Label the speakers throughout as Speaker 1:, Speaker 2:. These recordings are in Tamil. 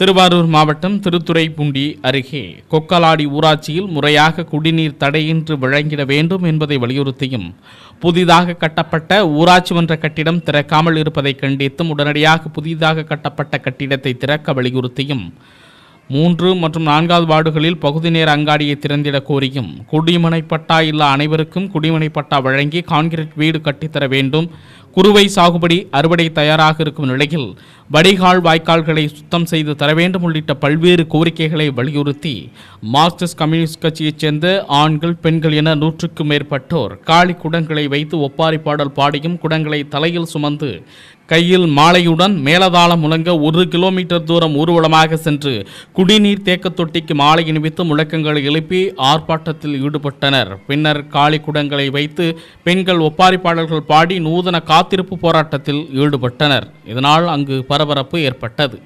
Speaker 1: திருவாரூர் மாவட்டம் திருத்துறைப்பூண்டி அருகே கொக்கலாடி ஊராட்சியில் முறையாக குடிநீர் தடையின்றி வழங்கிட வேண்டும் என்பதை வலியுறுத்தியும் புதிதாக கட்டப்பட்ட ஊராட்சி மன்ற கட்டிடம் திறக்காமல் இருப்பதை கண்டித்தும் உடனடியாக புதிதாக கட்டப்பட்ட கட்டிடத்தை திறக்க வலியுறுத்தியும் மூன்று மற்றும் நான்காவது வார்டுகளில் பகுதி நேர அங்காடியை திறந்திட கோரியும் குடிமனை பட்டா இல்லா அனைவருக்கும் குடிமனை பட்டா வழங்கி கான்கிரீட் வீடு கட்டித்தர வேண்டும் குறுவை சாகுபடி அறுவடை தயாராக இருக்கும் நிலையில் வடிகால் வாய்க்கால்களை சுத்தம் செய்து தர வேண்டும் உள்ளிட்ட பல்வேறு கோரிக்கைகளை வலியுறுத்தி மார்க்சிஸ்ட் கம்யூனிஸ்ட் கட்சியைச் சேர்ந்த ஆண்கள் பெண்கள் என நூற்றுக்கும் மேற்பட்டோர் காளி குடங்களை வைத்து ஒப்பாரி பாடல் பாடியும் குடங்களை தலையில் சுமந்து கையில் மாலையுடன் மேலதாளம் முழங்க ஒரு கிலோமீட்டர் தூரம் ஊர்வலமாக சென்று குடிநீர் தேக்கத் தொட்டிக்கு மாலை அணிவித்து முழக்கங்களை எழுப்பி ஆர்ப்பாட்டத்தில் ஈடுபட்டனர். பின்னர் காளி குடங்களை வைத்து பெண்கள் ஒப்பாரி பாடல்கள் பாடி நூதன காத்திருப்பு போராட்டத்தில் ஈடுபட்டனர். இதனால் அங்கு பரபரப்பு ஏற்பட்டது.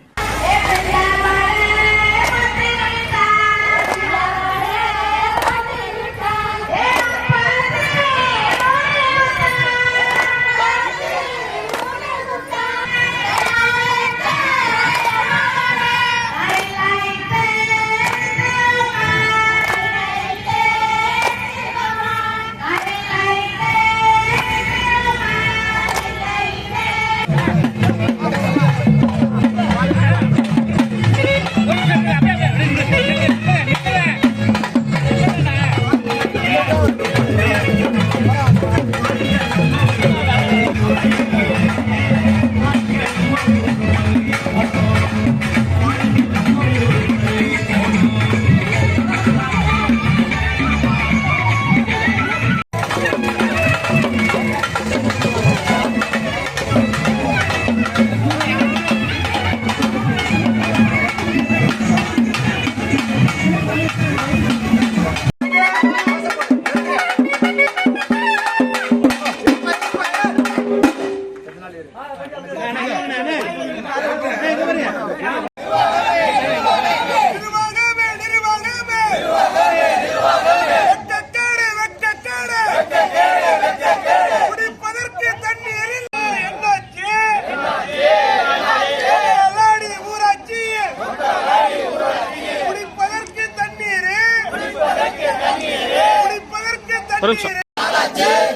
Speaker 2: தண்ணீர்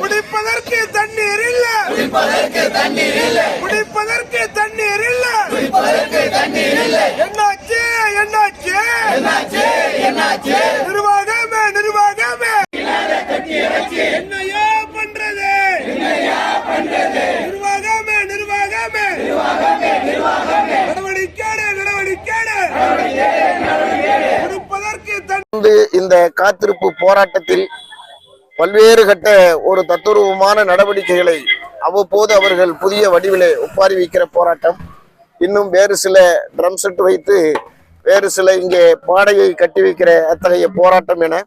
Speaker 2: குடிப்பதற்கு தண்ணீர் இல்ல. குடிப்பதற்கு தண்ணீர் இல்ல. குடிப்பதற்கு தண்ணீர் இல்ல. குடிப்பதற்கு தண்ணீர் இல்ல. என்னாச்சு? என்னாச்சு? என்னாச்சு? என்னாச்சு? நிர்வாகமே நிர்வாகமே. என்னையா பண்றது? என்னையா பண்றது? நிர்வாகமே நிர்வாகமே. நிர்வாகமே நிர்வாகமே. நடவடிக்கை நடவடிக்கை குடிப்பதற்கு தண்ணீர்
Speaker 3: வந்து இந்த காத்திருப்பு போராட்டத்தில் பல்வேறு கட்ட ஒரு தத்துரூபமான நடவடிக்கைகளை அவ்வப்போது அவர்கள் புதிய வடிவிலே ஒப்பாரி வைக்கிற போராட்டம். இன்னும் வேறு சில ட்ரம் செட் வைத்து வேறு சில இங்கே பாடையை கட்டி வைக்கிற அத்தகைய போராட்டம் என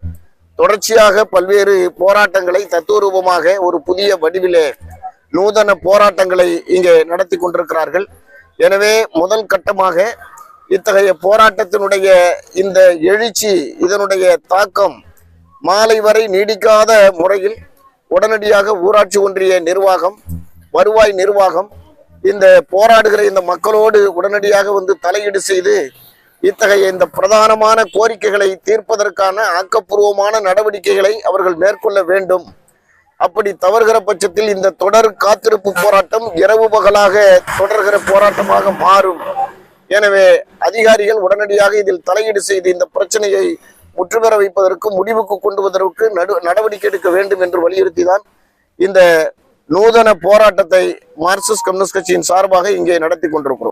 Speaker 3: தொடர்ச்சியாக பல்வேறு போராட்டங்களை தத்துவரூபமாக ஒரு புதிய வடிவிலே நூதன போராட்டங்களை இங்கே நடத்தி கொண்டிருக்கிறார்கள். எனவே முதல் கட்டமாக இத்தகைய போராட்டத்தினுடைய இந்த எழுச்சி இதனுடைய தாக்கம் மாலை வரை நீடிக்காத முறையில் உடனடியாக ஊராட்சி ஒன்றிய நிர்வாகம் வருவாய் நிர்வாகம் இந்த போராடுகிற இந்த மக்களோடு உடனடியாக வந்து தலையீடு செய்து இத்தகைய இந்த பிரதானமான கோரிக்கைகளை தீர்ப்பதற்கான ஆக்கப்பூர்வமான நடவடிக்கைகளை அவர்கள் மேற்கொள்ள வேண்டும். அப்படி தவறுகிற பட்சத்தில் இந்த தொடர் காத்திருப்பு போராட்டம் இரவு பகலாக தொடர்கிற போராட்டமாக மாறும். எனவே அதிகாரிகள் உடனடியாக இதில் தலையீடு செய்து இந்த பிரச்சனையை முற்றுபெற வைப்பதற்கு முடிவுக்கு கொண்டு வருவதற்கு நடு நடவடிக்கை எடுக்க வேண்டும் என்று வலியுறுத்தி தான் இந்த நூதன போராட்டத்தை மார்க்சிஸ்ட் கம்யூனிஸ்ட் கட்சியின் சார்பாக இங்கே நடத்தி கொண்டிருக்கிறோம்.